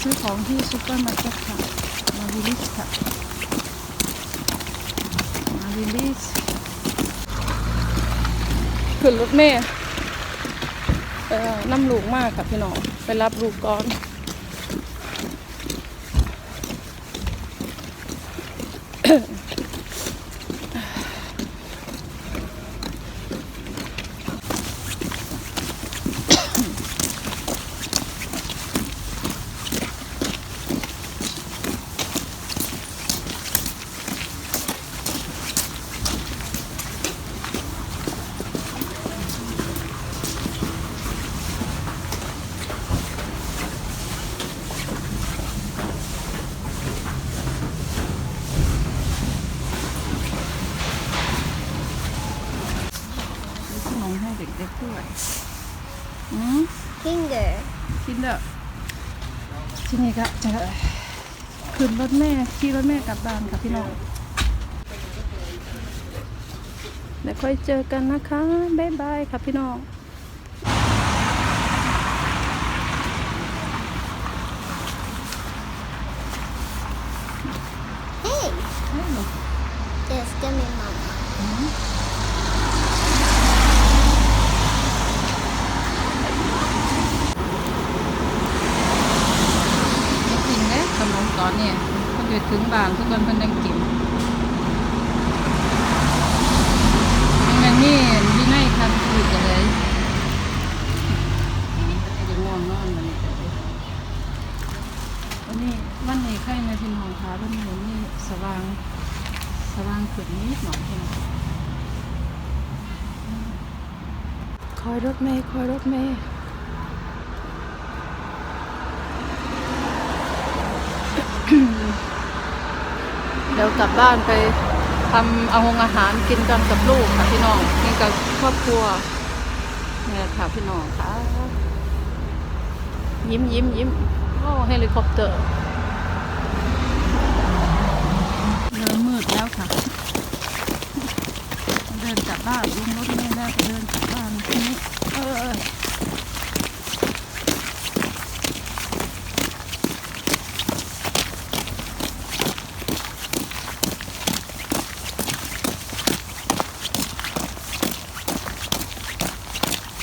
ซื้อของที่ซูเปอร์มาร์เก็ตค่ะ มาวิลิสค่ะ มาวิลิสขึ้นรถเมล์เอ่อน้ำลูกมากค่ะพี่น้อง ไปรับลูกก่อน มีขนมให้เด็กๆด้วยอืม Finger. กินเด้อ ทีนี้ก็จะขึ้นรถแม่ขี่รถแม่กลับบ้านค่ะพี่น้องแล้วค่อยเจอกันนะคะ บ๊ายบายค่ะพี่น้อง Hey, just give me mama. ไม่กินเลยขนมตอนเนี่ย มันอยู่ถึงบ้านทุกคนเพิ่นยังกินยังนี่มีในคันคือกันเลยจะง่วงนอนมันจะเลยวันนี้วันนี้ใครในพี่น้องคะวันนี้นี่สว่างสว่างขึ้นนิดหน่อยพี่น้องคอยรถเมย์คอยรถเมย์ เดี๋ยวกลับบ้านไปทำเอาหงอาหารกินกันกับลูกค่ะพี่น้องกินกับครอบครัวเนี่ยค่ะพี่น้องค่ะ ยิ้มยิ้มยิ้มโอ้เฮลิคอปเตอร์เริ่มมืดแล้วค่ะ เดินกลับบ้านลงรถไม่ได้เดินกลับบ้านทีนี้เออ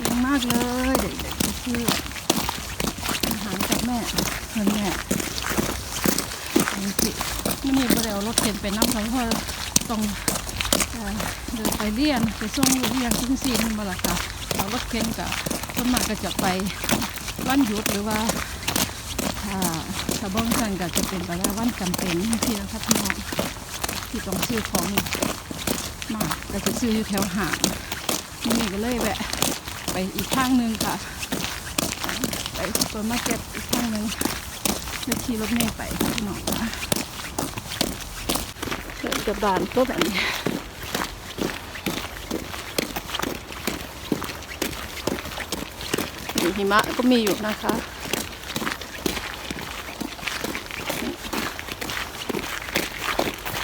เออเก่งมากเลยเด็กๆก็คืออาหารกับแม่เพื่อนแม่จริงๆไม่มีบริเอารถเข็นไปน้ำเขาเพราะต้องเดินไปเรียนไปส่งเรียนทิ้งซีนมาละค่ะเอารถเข็นกับต้นมากก็จะไปวันหยุดหรือว่าถ้าถ้าบ้องกันก็จะเป็นไปได้วันจำเป็นที่นะครับน้องที่ต้องซื้อของมากก็จะซื้ออยู่แถวหางนี่ก็เลยแวะ ไปอีกข้างหนึ่งค่ะ ไปซุปเปอร์มาเก็ตอีกข้างหนึ่งเพื่อขี่รถเมล์ไปพี่นองค่ะเดินกับบานก็แบบนี้หิมะก็มีอยู่นะคะ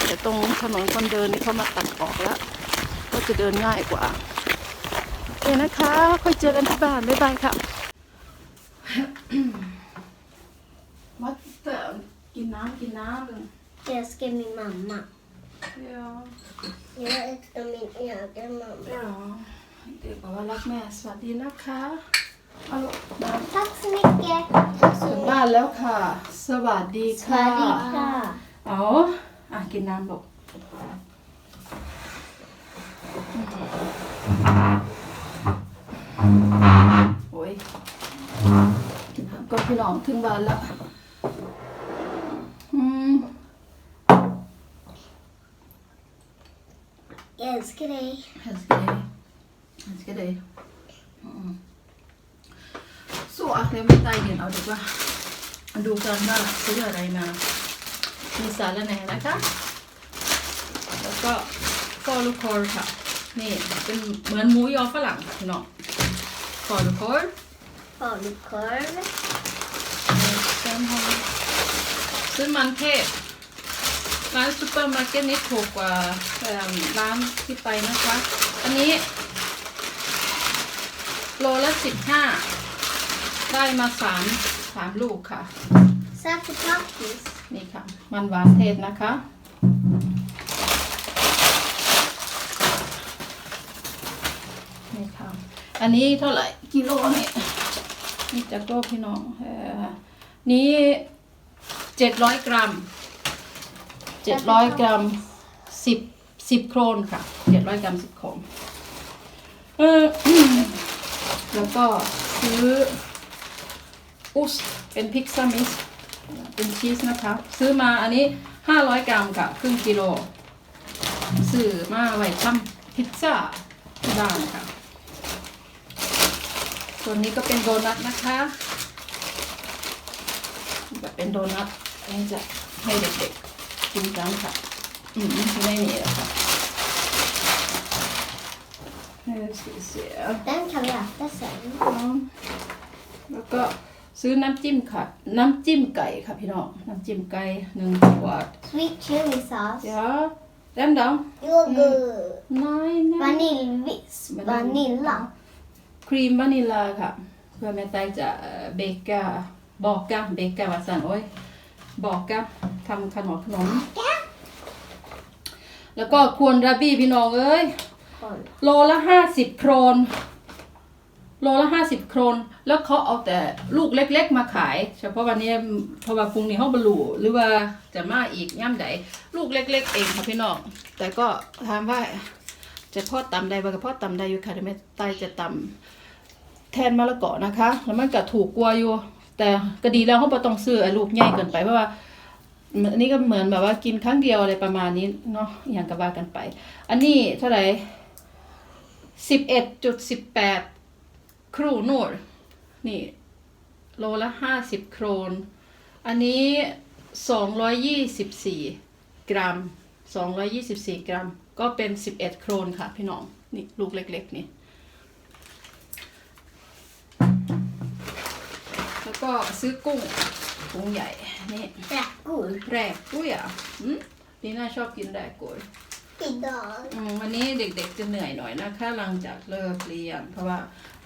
แต่ตรงถนนคนเดินนี่เขามาตัดออกแล้ว ก็จะเดินง่ายกว่า โอเคนะคะ ค่อยเจอกันที่บ้าน บ๊ายบายค่ะวัดเตอกินน้ำกินน้ำเลย Just give me mamma. เดี๋ยว Jag älskar min egen mamma. เดี๋ยวเด็กบอกว่ารักแม่สวัสดีนะคะเอาลูกน้ Tack så mycket. Tack ำ så ถึง mycket. บ้านแล้วค่ะ สวัสดีค่ะ Swadika. เอาอะกินน้ำบอก โอ้ยกินน้ำก็พี่น้องถึงบ้านแล้วอืม Jag älskar dig. Älskar dig. Älskar dig. Mm. Så att jag vill ta in av det va. ดูกันว่าซื้ออะไรมามีสารแห น่นะคะแล้วก็ฟอลูคอร์ค่ะนี่เป็นเหมือนหมูยอฝรั่งเนาะฟอลูคอร์ Falukorv. sen har vi ซื้อมันเทศร้านซูเปอร์มาร์เก็ตนี้ถูกกว่าเอิ่มร้านที่ไปนะคะ อันนี้ โลละสิบห้าได้มาสามสามลูกค่ะ Så Söt potatis. นี่ค่ะ มันหวานเทศนะคะ อันนี้เท่าไหร่กิโลเนี่ยนี่จะก็พี่น้องเอ่อนี้เจ็ดร้อยกรัมเจ็ดร้อยกรัมสิบสิบโครนค่ะเจ็ดร้อยกรัมสิบโครนเออแล้วก็ซื้ออุสเป็นพิกซามิสเป็นชีสนะคะ ซื้อมาอันนี้500กรัมค่ะครึ่งกิโลซื้อมาไว้ทำพิซซ่าที่บ้านค่ะ ส่วนนี้ก็เป็นโดนัทนะคะแบบเป็นโดนัทอันนี้จะให้เด็กๆกินกันค่ะ อืมไม่ได้นี่แหละค่ะให้เสีย Den kan vi äta sen. แล้วก็ซื้อน้ำจิ้มค่ะ น้ำจิ้มไก่ค่ะพี่น้อง น้ำจิ้มไก่หนึ่งขวด Sweet chili sauce. เดี๋ยวแรมดอง Yoghurt. นายนะ Vaniljviss. Vanilla. ครีมวานิลาค่ะ เพื่อแม่ไตจะเอ่อเบกาบอกกาเบกาวัสันโอ้ยบอกกาทำขนมขนม แล้วก็ควรราบี้พี่น้องเอ้ยโลละห้าสิบโครน โลละห้าสิบโครน แล้วเขาเอาแต่ลูกเล็ก ๆ มาขาย เฉพาะวันนี้เพราะว่าพรุ่งนี้เขาบรรลุหรือว่าจะมาอีกย่ำใดลูกเล็ก ๆ เองค่ะพี่น้อง แต่ก็ถามว่าจะทอตำใดบ่กับทอตำใดอยู่ค่ะแต่ไม่ใต้จะตำ แทนมะละกอนะคะ แล้วมันก็ถูกกว่าอยู่ แต่ก็ดีแล้วเขาบ่ต้องซื้อลูกใหญ่เกินไปเพราะว่าอันนี้ก็เหมือนแบบว่ากินครั้งเดียวอะไรประมาณนี้เนาะอย่างกับว่ากันไป อันนี้เท่าไหร่สิบเอ็ดจุดสิบแปดครูนูดนี่ โลละห้าสิบโครน อันนี้สองร้อยยี่สิบสี่กรัมสองร้อยยี่สิบสี่กรัม ก็เป็นสิบเอ็ดโครนค่ะพี่น้อง นี่ลูกเล็ก ๆ นี่ ก็ซื้อกุ้งกุ้งใหญ่นี่ Räkor. แรกกุ้ยอะอืมนี่น่าชอบกินแรกกุ้ย Idag. อืมวันนี้เด็กๆจะเหนื่อยหน่อยนะคะหลังจากเลิกเรียนเพราะว่า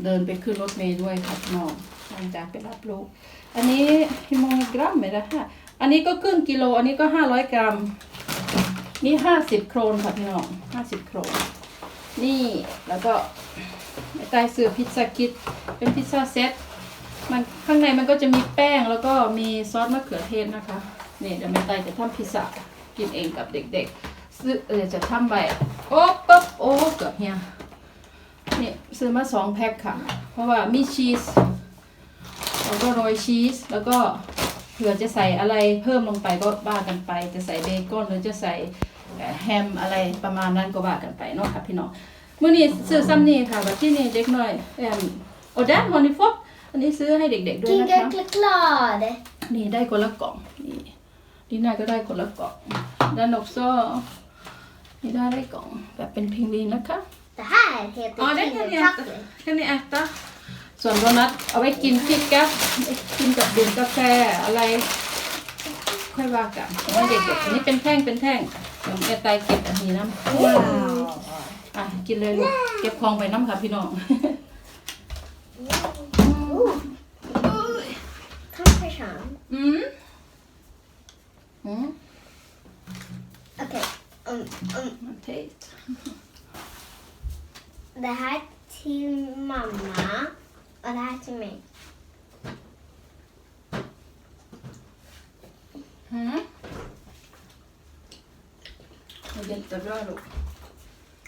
เดินไปขึ้นรถเมล์ด้วยครับน้องหลังจากไปรับลูกอันนี้ฮิโมกรัมไหมล่ะคะอันนี้ก็ครึ่งกิโล อันนี้ก็ห้าร้อยกรัม นี่ห้าสิบโครนค่ะพี่น้องห้าสิบโครน นี่แล้วก็ใต้ซื้อพิซซ่าคิดเป็นพิซซ่าเซต มันข้างในมันก็จะมีแป้งแล้วก็มีซอสมะเขือเทศนะคะนี่เดี๋ยวแม่ไตจะทำพิซซ่ากินเองกับเด็กๆ ซื้อเออจะทำไปโอ้ปุ๊บโอ้เกือบเฮียนี่ซื้อมาสองแพ็คค่ะ เพราะว่ามีชีสแล้วก็โรยชีสแล้วก็เผื่อจะใส่อะไรเพิ่มลงไปก็ว่ากันไป จะใส่เบคอนหรือจะใส่แฮมอะไรประมาณนั้นก็ว่ากันไปเนาะค่ะพี่น้องมื้อนี้ซื้อซ้ำนี่ค่ะแบบที่นี่เด็กน้อยแอมโอแดนฮอนิฟอก อันนี้ซื้อให้เด็กๆด้วยนะคะ Kinderchoklad. นี่ได้คนละกล่อง นี่ดีน่าก็ได้คนละกล่อง ด้านนกโซ่นี่ได้ได้กล่องแบบเป็นพิงลีนนะคะ Det här heter Ja, det kan jag äta. Kinderchoklad. แค่นี้แอตตาส่วนโดนัทเอาไว้กินพิกกับกินกับดื่มกาแฟอะไรค่อยว่ากันเอาไว้เด็กๆอันนี้เป็นแท่งเป็นแท่งเดี๋ยวแม่ไตเก็บอันนี้น้ำ Wow. อะกินเลยลูกเก็บของไปน้ำค่ะพี่น้อง Kanske อืมอืม Okej. Um, um, มันเทส det här till mamma och det här till mig. หืมเอาเย็นจะรอลูก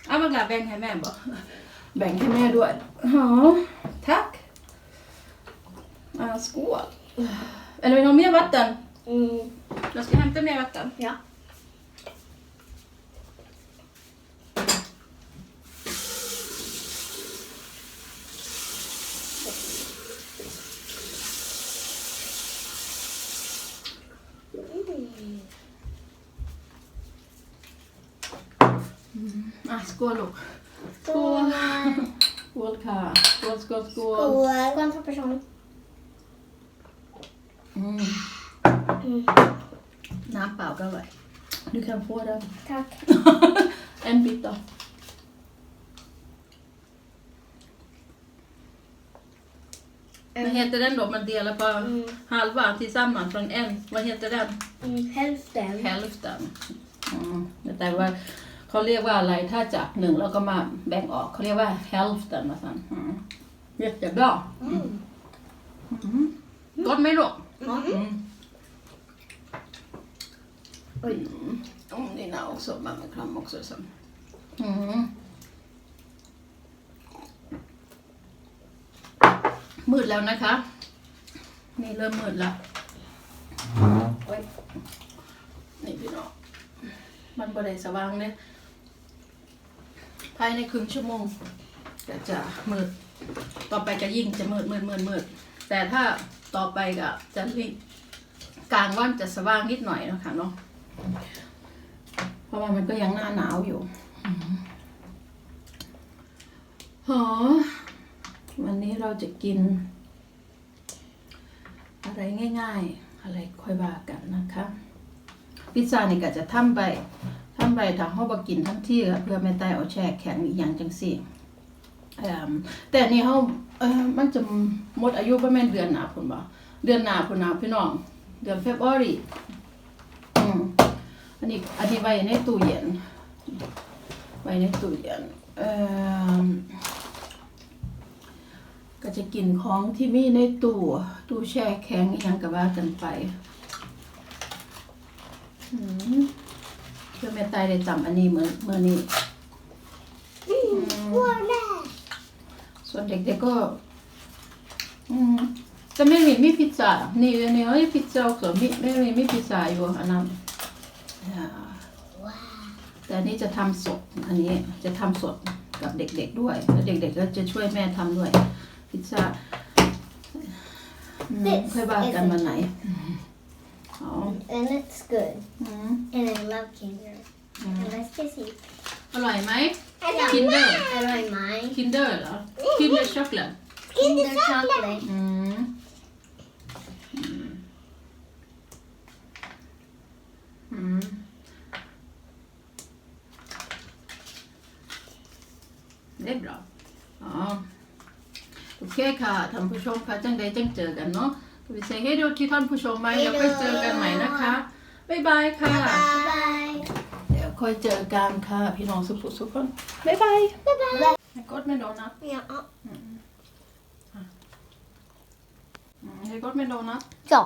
เอามากลาแบ่งให้แม่บอกแบ่งให้แม่ด้วย อ๋อทัก Skål. Eller vill du ha mer vatten? Mm. Jag ska hämta mer vatten. Ja. Mm. Ah, skål då. Skål. Skål, Kara. Skål, skål, skål. Skål. Skål för personen. อืม Mm. น้ำเปล่าก็อร่อย Du kan få den. Tack. en bit då. Vad heter den då? Man delar på Mm. halva tillsammans från en. Vad heter den? Mm, hälften. hälften อืมแต่ว่าเขาเรียกว่าอะไรถ้าจากหนึ่งแล้วก็มาแบ่งออกเขาเรียกว่า hälften มาสั่นอืม jättebra Mm. mm. gott med då Mm. mm. Oj. Mm. Oh, dina också, mamma kram också. Så. Mm. มืดแล้วนะคะ นี่เริ่มมืดแล้วโอ้ยนี่พี่น้อง มันบริสว่างเนี่ยภายในครึ่งชั่วโมงก็จะมืด ต่อไปก็ยิ่งจะมืดมืดมืดมืด แต่ถ้าต่อไปก็จะรีบกลางวันจะสว่างนิดหน่อยนะคะเนาะเพราะว่ามันก็ยังหน้าหนาวอยู่อืมหอวันนี้เราจะกิน อะไรง่าย ๆ อะไรค่อยว่ากันนะคะ พิซซ่านี่ก็จะทำไปทำไปถ้าเฮาบ่กินทั้งที่ก็เพื่อไม่ตายเอาแช่แข็งอีกอย่างจังซี่เอิ่ม แต่อันนี่เฮาเออมันจะหมดอายุประมาณเดือนหนาพุ่นบ่เดือนหนาพุ่นน่ะพี่น้อง เดือนเฟบรุรีอันนี้อันนี้ไว้ในตู้เย็น ไว้ในตู้เย็นเอ่อก็จะกินของที่มีในตู้ตู้แช่แข็งอีหยังก็ว่ากันไปเพื่อแม่ตายได้จำอันนี้เหมือนเมื่อนี้ Vad är det? ส่วนเด็กๆก็ อืมจะไม่มีมีพิซซ่านี่นี่เอ้ยพิซซ่าก็มีไม่มีมีพิซซ่าอยู่อันนั้นอ่า Wow. แต่อันนี้จะทำสดอันนี้จะทำสดกับเด็กๆด้วยแล้วเด็กๆก็จะช่วยแม่ทำด้วยพิซซ่าอืมค่อยว่ากันวันไหนอ๋อ And it's good. อืม And I love Kinder. Mm. And let's just see. อร่อยไหม I love Kinder. I like mine. คินเดอร์เหรอคินเดอร์ช็อกโกแลต Kinder chocolate. อืมอืม det är bra. Ja. Okej ค่ะท่านผู้ชมค่ะจังใดจังเจอกันเนาะก็ไปเซ็งให้ดูที่ท่านผู้ชมไหมเดี๋ยวค่อยเจอกันใหม่นะคะ บ๊ายบายค่ะ Bye. เดี๋ยว ค่อยเจอกันค่ะ พี่น้องสุขสุขคนบ๊ายบาย Bye bye. กดไม่โดนนะ Ja. อืมให้กดไม่โดนนะ Så.